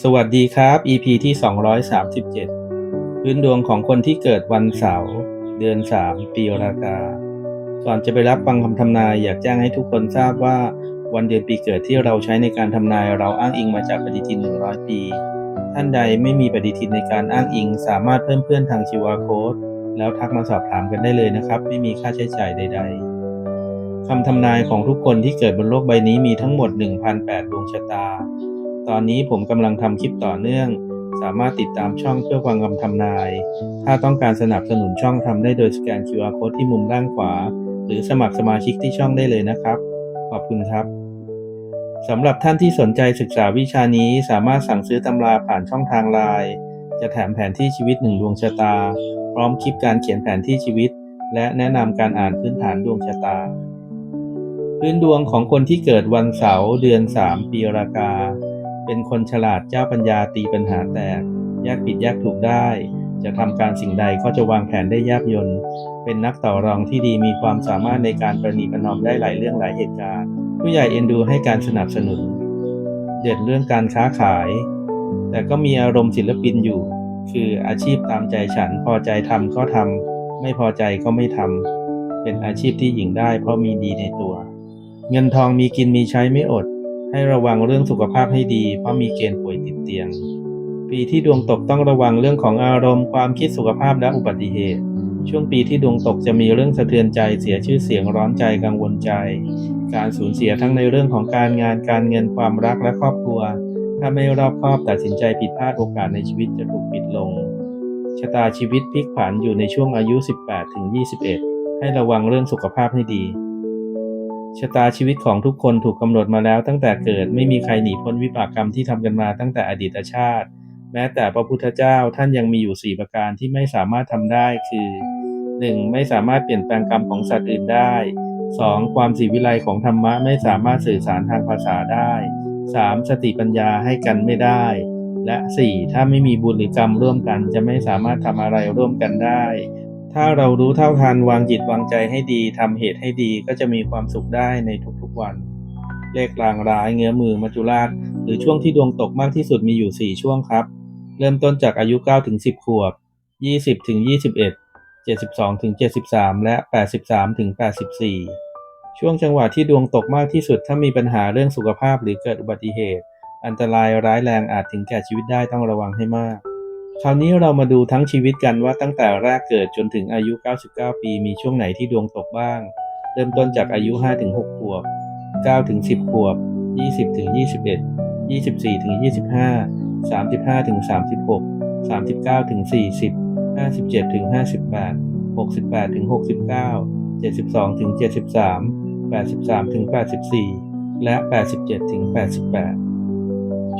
สวัสดีครับ EP ที่ 237 พื้นดวงของคนที่เกิดวันเสาร์เดือน 3 ปีรากา ก่อนจะไปรับฟังคำทำนายอยากแจ้งให้ทุกคนทราบว่าวันเดือนปีเกิดที่เราใช้ในการทำนายเราอ้างอิงมาจากปฏิทิน 100 ปี ท่านใดไม่มีปฏิทินในการอ้างอิง สามารถเพิ่มเพื่อนทางชิวาโค้ดแล้วทักมาสอบถามกันได้เลยนะครับ ไม่มีค่าใช้จ่ายใด ๆคำทำนายของทุกคนที่เกิดบนโลกใบนี้มีทั้งหมด 1,008ดวงชะตา ตอนนี้ผมกำลังทำคลิปต่อเนื่อง สามารถติดตามช่องเพื่อฟังคำทำนาย ถ้าต้องการสนับสนุนช่องทำได้โดยสแกน QR Code ที่มุมด้านขวา หรือสมัครสมาชิกที่ช่องได้เลยนะครับ ขอบคุณครับสำหรับท่านที่สนใจศึกษาวิชานี้สามารถสั่งซื้อตำราผ่านช่องทางไลน์จะแถมแผนที่ชีวิตหนึ่งดวงชะตา พร้อมคลิปการเขียนแผนที่ชีวิต และแนะนำการอ่านพื้นฐานดวงชะตา พื้นดวงของคนที่เกิดวันเสาร์เดือน 3 ปีรากา เป็นคนฉลาดเจ้าปัญญาตีปัญหาแตกแยกผิดแยกถูกได้ จะทำการสิ่งใดก็จะวางแผนได้ยากยนต์เป็นนักต่อรองที่ดีมีความสามารถในการประนีประนอมได้หลายเรื่องหลายเหตุการณ์ ผู้ใหญ่เอ็นดูให้การสนับสนุน เด่นเรื่องการค้าขาย แต่ก็มีอารมณ์ศิลปินอยู่ คืออาชีพตามใจฉันพอใจทำก็ทำไม่พอใจก็ไม่ทำเป็นอาชีพที่หญิงได้เพราะมีดีในตัว เงินทองมีกินมีใช้ไม่อด ให้ระวังเรื่องสุขภาพให้ดี เพราะมีเกณฑ์ป่วยติดเตียง ปีที่ดวงตกต้องระวังเรื่องของอารมณ์ ความคิดสุขภาพและอุบัติเหตุ ช่วงปีที่ดวงตกจะมีเรื่องสะเทือนใจ เสียชื่อเสียงร้อนใจกังวลใจ การสูญเสียทั้งในเรื่องของการงานการเงินความรักและครอบครัว ถ้าไม่รอบคอบตัดสินใจผิดพลาดโอกาสในชีวิตจะถูกปิดลง ชะตาชีวิตพลิกผันอยู่ในช่วงอายุ 18ถึง21 ให้ระวังเรื่องสุขภาพให้ดี ชะตาชีวิตของทุกคนถูกกำหนดมาแล้วตั้งแต่เกิดไม่มีใครหนีพ้นวิบากกรรมที่ทำกันมาตั้งแต่อดีตชาติ แม้แต่พระพุทธเจ้าท่านยังมีอยู่ 4 ประการที่ไม่สามารถทำได้คือ 1. ไม่สามารถเปลี่ยนแปลงกรรมของสัตว์อื่นได้ 2. ความสีวิไลของธรรมะไม่สามารถสื่อสารทางภาษาได้ 3. สติปัญญาให้กันไม่ได้ และ 4. ถ้าไม่มีบุญหรือกรรมร่วมกันจะไม่สามารถทำอะไรร่วมกันได้ ถ้าเรารู้เท่าทันวางจิตวางใจให้ดีทำเหตุให้ดีก็จะมีความสุขได้ในทุกๆวัน เลขกลางร้ายเงื้อมือมัจจุราช หรือช่วงที่ดวงตกมากที่สุดมีอยู่ 4 ช่วงครับ เริ่มต้นจากอายุ9ถึง10 ขวบ 20ถึง21 72ถึง73 และ 83ถึง84 ช่วงจังหวะที่ดวงตกมากที่สุดถ้ามีปัญหาเรื่องสุขภาพหรือเกิดอุบัติเหตุ อันตรายร้ายแรงอาจถึงแก่ชีวิตได้ต้องระวังให้มาก คราวนี้เรามาดูทั้งชีวิตกันว่าตั้งแต่แรกเกิดจนถึงอายุ 99 ปี มีช่วงไหนที่ดวงตกบ้าง เริ่มต้นจากอายุ 5-6 ขวบ 9-10 ขวบ 20-21 24-25 35-36 39-40 57-58 68-69 72-73 83-84 และ 87-88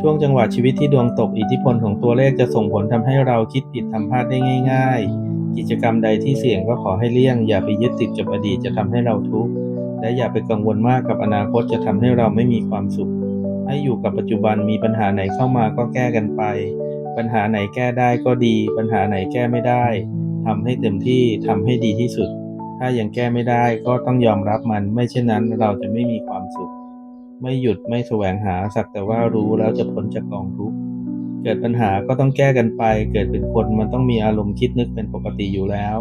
ช่วงจังหวะชีวิตที่ดวงตกอิทธิพลของตัวเลขจะส่งผลทำให้เราคิดผิดทำพลาดได้ง่าย ๆ กิจกรรมใดที่เสี่ยงก็ขอให้เลี่ยง อย่าไปยึดติดกับอดีตจะทำให้เราทุกข์และอย่าไปกังวลมากกับอนาคตจะทำให้เราไม่มีความสุข ให้อยู่กับปัจจุบันมีปัญหาไหนเข้ามาก็แก้กันไป ปัญหาไหนแก้ได้ก็ดี ปัญหาไหนแก้ไม่ได้ทำให้เต็มที่ทำให้ดีที่สุด ถ้ายังแก้ไม่ได้ก็ต้องยอมรับมัน ไม่เช่นนั้นเราจะไม่มีความ ไม่หยุดไม่แสวงหาสักแต่ว่ารู้แล้วจะพ้นจากกองทุกข์เกิดปัญหาก็ต้องแก้กันไป เกิดเป็นคนมันต้องมีอารมณ์คิดนึกเป็นปกติอยู่แล้ว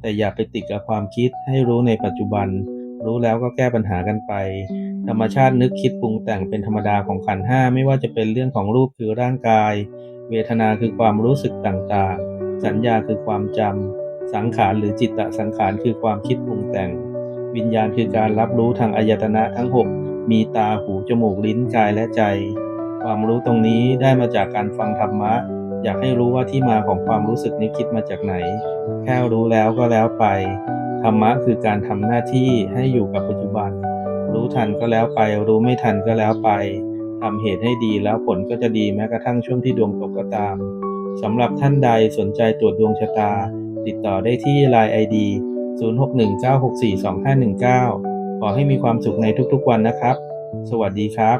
แต่อย่าไปติดกับความคิดให้รู้ในปัจจุบัน รู้แล้วก็แก้ปัญหากันไป ธรรมชาตินึกคิดปรุงแต่งเป็นธรรมดาของขันห้าไม่ว่าจะเป็นเรื่องของรูปคือร่างกาย เวทนาคือความรู้สึกต่างๆ สัญญาคือความจำสังขารหรือจิตตสังขารคือความคิดปรุงแต่ง วิญญาณคือการรับรู้ทางอายตนะทั้ง 6 มีตาหูจมูกลิ้นกายและใจ ความรู้ตรงนี้ได้มาจากการฟังธรรมะ อยากให้รู้ว่าที่มาของความรู้สึกนี้คิดมาจากไหน แค่รู้แล้วก็แล้วไป ธรรมะคือการทำหน้าที่ให้อยู่กับปัจจุบัน รู้ทันก็แล้วไป รู้ไม่ทันก็แล้วไปทำเหตุให้ดีแล้วผลก็จะดีแม้กระทั่งช่วงที่ดวงตกก็ตามสำหรับท่านใดสนใจตรวจดวงชะตา ติดต่อได้ที่ Line ID 0619642519 ขอให้มีความสุขในทุกๆวันนะครับ สวัสดีครับ